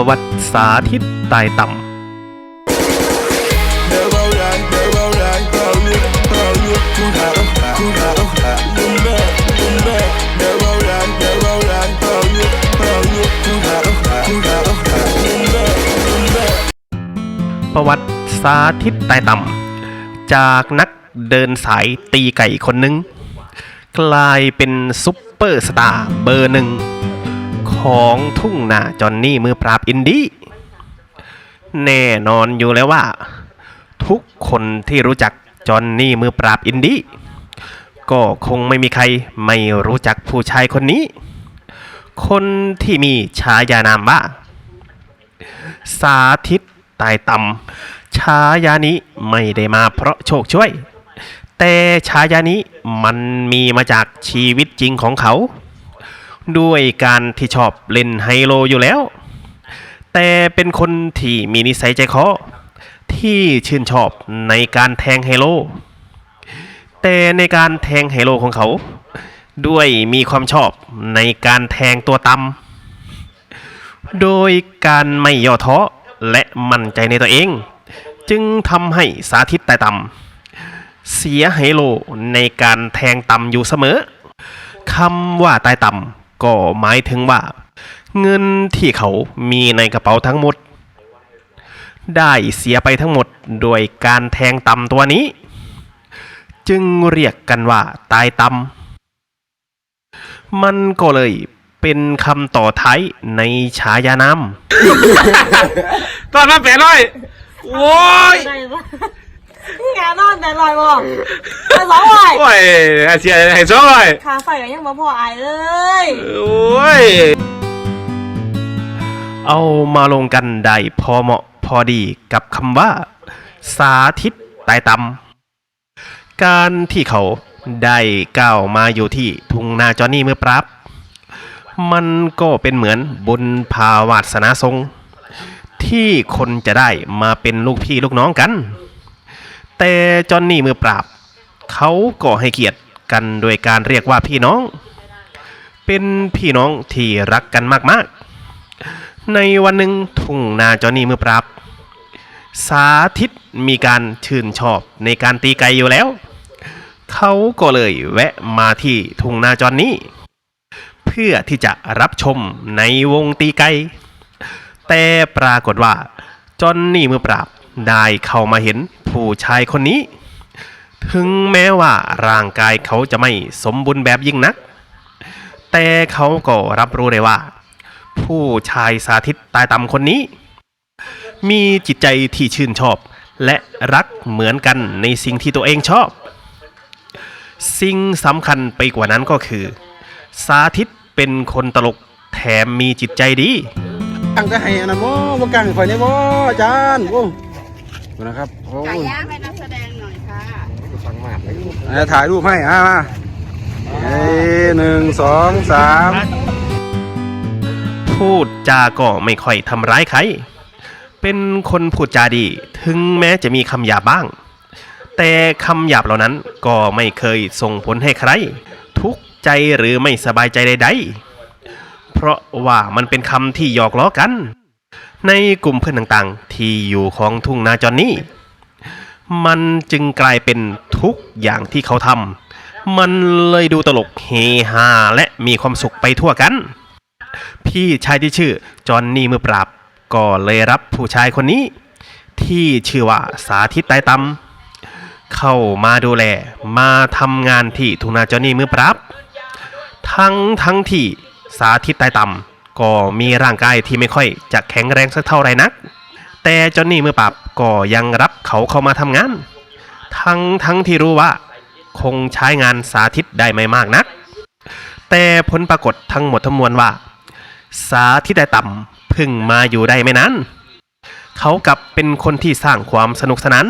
ประวัติสาธิตตายต่ำประวัติสาธิตตายต่ำจากนักเดินสายตีไก่คนหนึ่งกลายเป็นซุปเปอร์สตาร์เบอร์หนึ่ง ของทุ่งนาจอนนี่มือปราบอินดี้แน่นอนอยู่แล้วว่า ทุกคนที่รู้จักจอนนี่มือปราบอินดี้ก็คงไม่มีใครไม่รู้จักผู้ชายคนนี้ คนที่มีฉายานามว่า สาธิตตายต่ำฉายานี้ไม่ได้มาเพราะโชคช่วย แต่ฉายานี้มันมีมาจากชีวิตจริงของเขา ด้วยการที่ชอบเล่นไฮโลอยู่แล้ว แต่เป็นคนที่มีนิสัยใจคอที่ชื่นชอบในการแทงไฮโล แต่ในการแทงไฮโลของเขา ด้วยมีความชอบในการแทงตัวต่ำโดยการไม่ย่อท้อและมั่นใจในตัวเอง จึงทำให้สาธิตแต่ต่ำเสียไฮโลในการแทงต่ำอยู่เสมอคำว่าตายต่ำ ก็หมายถึงว่า เงินที่เขามีในกระเป๋าทั้งหมด ได้เสียไปทั้งหมดโดยการแทงต่ำตัวนี้ จึงเรียกกันว่าตายต่ำมันก็เลยเป็นคำต่อท้ายในฉายานามตอนมาแปดร้อยโอ้ย ได้ปะ นี่ไงนอนแต่ลอยบ่แต่สองลอยโอ้ยอาเซียให้สองร้อยค่าไฟก็ยังบ่พออายเลยโอ้ยเอามาลงกันได้พอเหมาะพอดีกับคำว่า สาธิตตายตำการที่เขาได้ก้าวมาอยู่ที่ทุ่งนาจอนี่เมื่อปรับ มันก็เป็นเหมือนบุญภาวาสนาทรง ที่คนจะได้มาเป็นลูกพี่ลูกน้องกัน แต่จอนนี่มือปราบ เขาก็ให้เกียรติกันโดยการเรียกว่าพี่น้อง เป็นพี่น้องที่รักกันมากๆ ในวันหนึ่งทุ่งนาจอนี่มือปราบ สาธิตมีการชื่นชอบในการตีไก่อยู่แล้ว เขาก็เลยแวะมาที่ทุ่งนาจอนนี้ เพื่อที่จะรับชมในวงตีไกแต่ปรากฏว่าจอนนี่มือปราบ ได้เข้ามาเห็นผู้ชายคนนี้ ถึงแม้ว่าร่างกายเขาจะไม่สมบูรณ์แบบยิ่งนัก แต่เขาก็รับรู้ได้ว่า ผู้ชายสาธิตตายต่ำคนนี้ มีจิตใจที่ชื่นชอบ และรักเหมือนกันในสิ่งที่ตัวเองชอบ สิ่งสำคัญไปกว่านั้นก็คือ สาธิตเป็นคนตลกแถมมีจิตใจดีกังจะให้อันนั้นบ่บ่กังข่อยนี่บ่อาจารย์โอ้ ดูนะครับโอ้ไก่ย่างให้นักแสดงหน่อยค่ะเอ่อถ่ายรูปให้อ่ามาเอ้ยหนึ่งสองสามพูดจาก็ไม่ค่อยทำร้ายใคร เป็นคนพูดจาดี ถึงแม้จะมีคำหยาบบ้าง แต่คำหยาบเหล่านั้นก็ไม่เคยส่งผลให้ใคร ทุกข์ใจหรือไม่สบายใจใดๆ เพราะว่ามันเป็นคำที่หยอกล้อกัน ในกลุ่มเพื่อนต่างๆ ที่อยู่ของทุ่งนาจอนนี่มันจึงกลายเป็นทุกอย่างที่เขาทำมันเลยดูตลกเฮฮาและมีความสุขไปทั่วกัน พี่ชายที่ชื่อจอนนี่มือปราบก็เลยรับผู้ชายคนนี้ ที่ชื่อว่าสาธิตไตรตำเข้ามาดูแลมาทำงานที่ทุ่งนาจอนนี่มือปราบ ทั้งทั้งที่สาธิตไตรตำ ก็มีร่างกายที่ไม่ค่อยจะแข็งแรงสักเท่าไรนัก แต่จอหนนี่มือปราบก็ยังรับเขาเข้ามาทำงาน ทั้งทั้งที่รู้ว่า คงใช้งานสาธิตได้ไม่มากนัก แต่ผลปรากฏทั้งหมดทั้งมวลว่า สาธิตได้ต่ำพึ่งมาอยู่ได้ไม่นานเขากลับเป็นคนที่สร้างความสนุกสนาน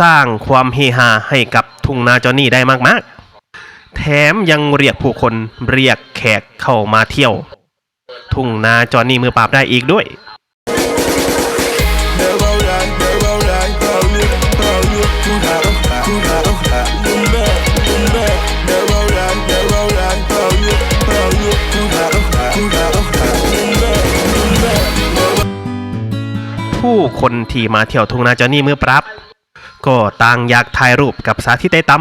สร้างความเฮฮาให้กับทุ่งนาจอนี่ได้มากๆ แถมยังเรียกผู้คนเรียกแขกเข้ามาเที่ยว ทุ่งนาจอนนี่มือปราบได้อีกด้วยผู้คนที่มาเที่ยวทุ่งนาจอนี่มือปราบก็ต่างอยากถ่ายรูปกับสาธิตไต้ต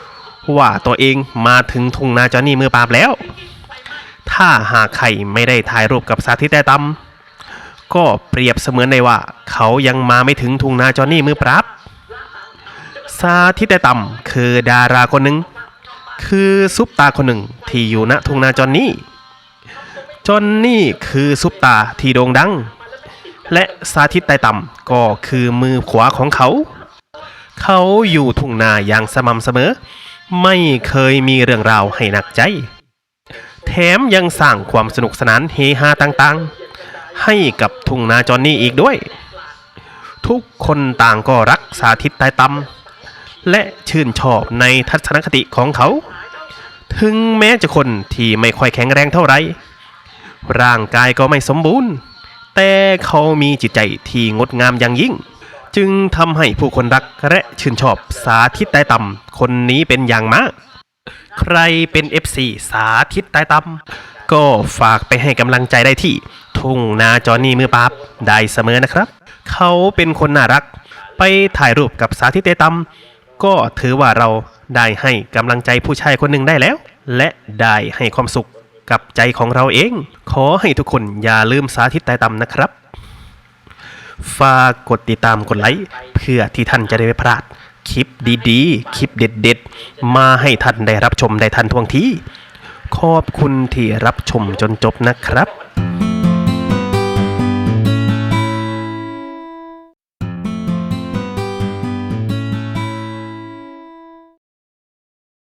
ำว่าตัวเองมาถึงทุ่งนาจอนี่มือปราบแล้ว ถ้าหากใครไม่ได้ถ่ายรูปกับสาธิตไต้ตำก็เปรียบเสมือนได้ว่า เขายังมาไม่ถึงทุ่งนาจอนี่มือปรับสาธิตไต้ตำคือดาราคนหนึ่ง คือซุปตาคนหนึ่งที่อยู่ณทุ่งนาจอนนี่จอนนี่คือซุปตาที่โด่งดัง และสาธิตไต้ตำก็คือมือขวาของเขา เขาอยู่ทุ่งนาอย่างสม่ำเสมอ ไม่เคยมีเรื่องราวให้หนักใจ แถมยังสร้างความสนุกสนานเฮฮาต่างๆ ให้กับทุ่งนาจอนนี่อีกด้วย ทุกคนต่างก็รักสาธิตไต้ตำและชื่นชอบในทัศนคติของเขา ถึงแม้จะคนที่ไม่ค่อยแข็งแรงเท่าไหร่ร่างกายก็ไม่สมบูรณ์ แต่เขามีจิตใจที่งดงามอย่างยิ่ง จึงทำให้ผู้คนรักและชื่นชอบสาธิตไต้ตำคนนี้เป็นอย่างมาก ใครเป็น FC สาธิตไต้ตำก็ฝากไปให้กำลังใจได้ที่ ทุ่งนาจอนี่มือปราบได้เสมอนะครับ เขาเป็นคนน่ารัก ไปถ่ายรูปกับสาธิตไต้ตำก็ถือว่าเราได้ให้กำลังใจผู้ชายคนหนึ่งได้แล้ว และได้ให้ความสุขกับใจของเราเอง ขอให้ทุกคนอย่าลืมสาธิตไต้ตำนะครับ ฝากกดติดตามกดไลค์เพื่อที่ท่านจะได้ไม่พลาด คลิปดีๆ คลิปเด็ดๆ มาให้ท่านได้รับชมได้ทันท่วงทีขอบคุณที่รับชมจนจบนะครับ